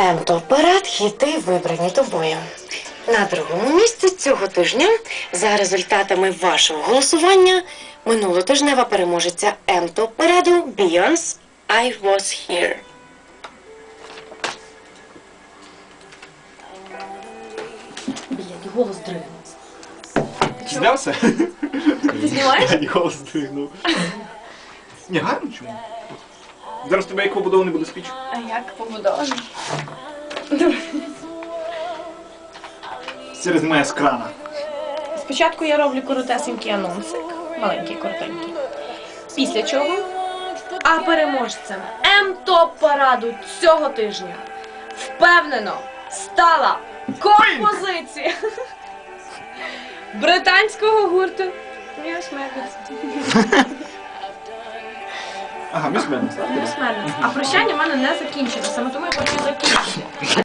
М-топ парад хіти вибрані тобою. На другому місці цього тижня, за результатами вашого голосування, минулотижнева переможеця М-топ параду Beyoncé I Was Here. Блядь, голос дригнувся. Знявся? Ти знімаєш? І голос дригнув. Ні, гарно чому? Зараз тебе як побудований буде спіч. А як побудований? Через моя з крана. Спочатку я роблю коротесенький анонсик, маленький, коротенький. Після чого? А переможцем М-топ параду цього тижня впевнено стала композиція британського гурту. Міс Меднес. Ага, міжменність. Міжменність. А прощання в мене не закінчено, саме тому я хочу закінчити.